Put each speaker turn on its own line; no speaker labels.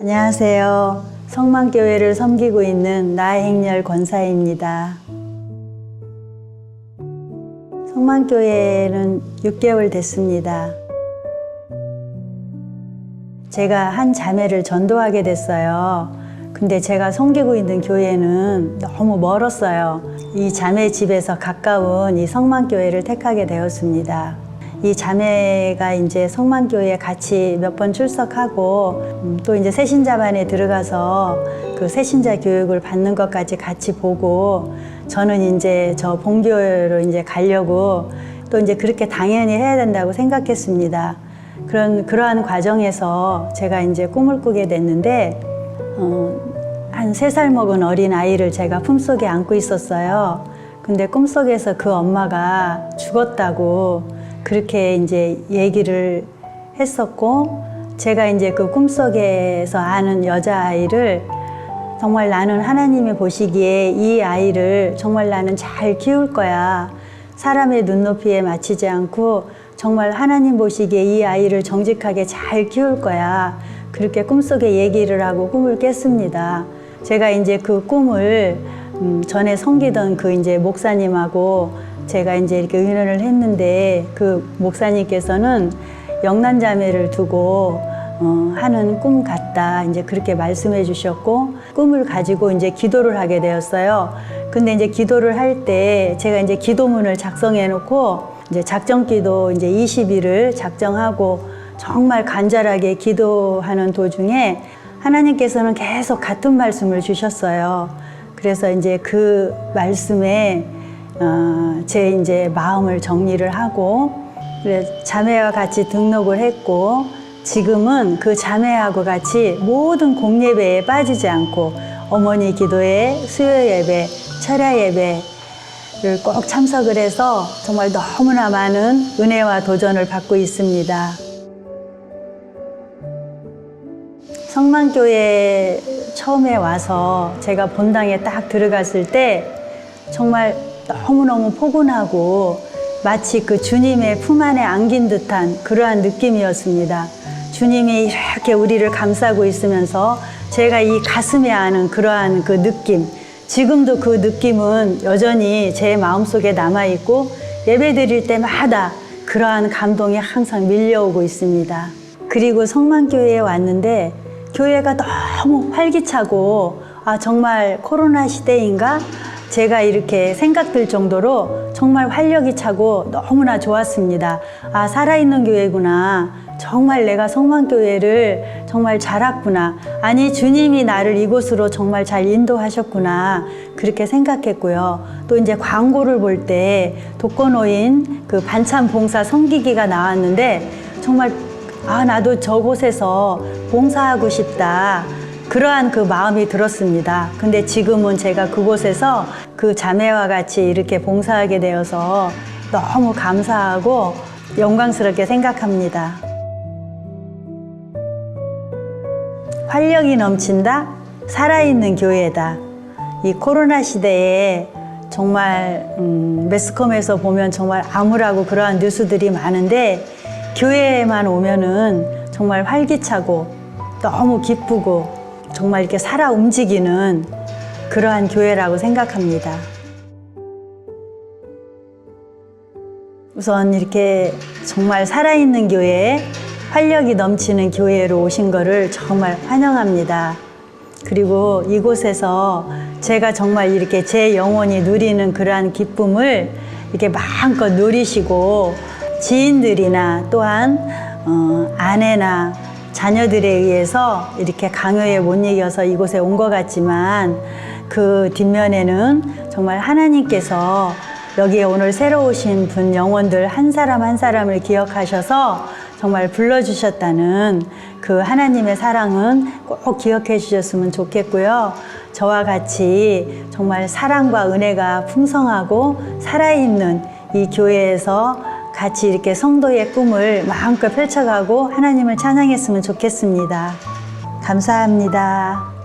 안녕하세요. 성만교회를 섬기고 있는 나행렬 권사입니다. 성만교회는 6개월 됐습니다. 제가 한 자매를 전도하게 됐어요. 근데 제가 섬기고 있는 교회는 너무 멀었어요. 이 자매 집에서 가까운 이 성만교회를 택하게 되었습니다. 이 자매가 이제 성만교회에 같이 몇 번 출석하고 음, 또 이제 새신자반에 들어가서 그 새신자 교육을 받는 것까지 같이 보고 저는 이제 저 본교회로 이제 가려고 또 이제 그렇게 당연히 해야 된다고 생각했습니다. 그런 그러한 과정에서 제가 이제 꿈을 꾸게 됐는데 어, 한 세 살 먹은 어린 아이를 제가 품속에 안고 있었어요. 근데 꿈속에서 그 엄마가 죽었다고 그렇게 이제 얘기를 했었고 제가 이제 그 꿈속에서 아는 여자아이를 정말 나는 하나님이 보시기에 이 아이를 정말 나는 잘 키울 거야. 사람의 눈높이에 맞추지 않고 정말 하나님 보시기에 이 아이를 정직하게 잘 키울 거야. 그렇게 꿈속에 얘기를 하고 꿈을 깼습니다. 제가 이제 그 꿈을 음, 전에 섬기던 그 이제 목사님하고 제가 이제 이렇게 의논을 했는데 그 목사님께서는 영난자매를 두고 어, 하는 꿈 같다 이제 그렇게 말씀해 주셨고 꿈을 가지고 이제 기도를 하게 되었어요. 근데 이제 기도를 할 때 제가 이제 기도문을 작성해 놓고 이제 작정기도 이제 20일을 작정하고 정말 간절하게 기도하는 도중에 하나님께서는 계속 같은 말씀을 주셨어요. 그래서 이제 그 말씀에 어, 제 이제 마음을 정리를 하고 자매와 같이 등록을 했고 지금은 그 자매하고 같이 모든 공예배에 빠지지 않고 어머니 기도회, 수요 예배, 철야 예배를 꼭 참석을 해서 정말 너무나 많은 은혜와 도전을 받고 있습니다. 성만교회 처음에 와서 제가 본당에 딱 들어갔을 때 정말 너무너무 포근하고 마치 그 주님의 품 안에 안긴 듯한 그러한 느낌이었습니다. 주님이 이렇게 우리를 감싸고 있으면서 제가 이 가슴에 아는 그러한 그 느낌, 지금도 그 느낌은 여전히 제 마음속에 남아있고 예배 드릴 때마다 그러한 감동이 항상 밀려오고 있습니다. 그리고 성만교회에 왔는데 교회가 너무 활기차고 아, 정말 코로나 시대인가? 제가 이렇게 생각들 정도로 정말 활력이 차고 너무나 좋았습니다. 아, 살아있는 교회구나. 정말 내가 성만교회를 정말 잘 왔구나. 아니, 주님이 나를 이곳으로 정말 잘 인도하셨구나. 그렇게 생각했고요. 또 이제 광고를 볼 때 독거노인 그 반찬 봉사 섬기기가 나왔는데 정말 아, 나도 저곳에서 봉사하고 싶다. 그러한 그 마음이 들었습니다. 근데 지금은 제가 그곳에서 그 자매와 같이 이렇게 봉사하게 되어서 너무 감사하고 영광스럽게 생각합니다. 활력이 넘친다? 살아있는 교회다. 이 코로나 시대에 정말 음, 매스컴에서 보면 정말 암울하고 그러한 뉴스들이 많은데 교회에만 오면은 정말 활기차고 너무 기쁘고 정말 이렇게 살아 움직이는 그러한 교회라고 생각합니다. 우선 이렇게 정말 살아있는 교회, 활력이 넘치는 교회로 오신 거를 정말 환영합니다. 그리고 이곳에서 제가 정말 이렇게 제 영혼이 누리는 그러한 기쁨을 이렇게 마음껏 누리시고 지인들이나 또한 어, 아내나 자녀들에 의해서 이렇게 강요에 못 이겨서 이곳에 온 것 같지만 그 뒷면에는 정말 하나님께서 여기에 오늘 새로 오신 분 영혼들 한 사람 한 사람을 기억하셔서 정말 불러주셨다는 그 하나님의 사랑은 꼭 기억해 주셨으면 좋겠고요. 저와 같이 정말 사랑과 은혜가 풍성하고 살아있는 이 교회에서 같이 이렇게 성도의 꿈을 마음껏 펼쳐가고 하나님을 찬양했으면 좋겠습니다. 감사합니다.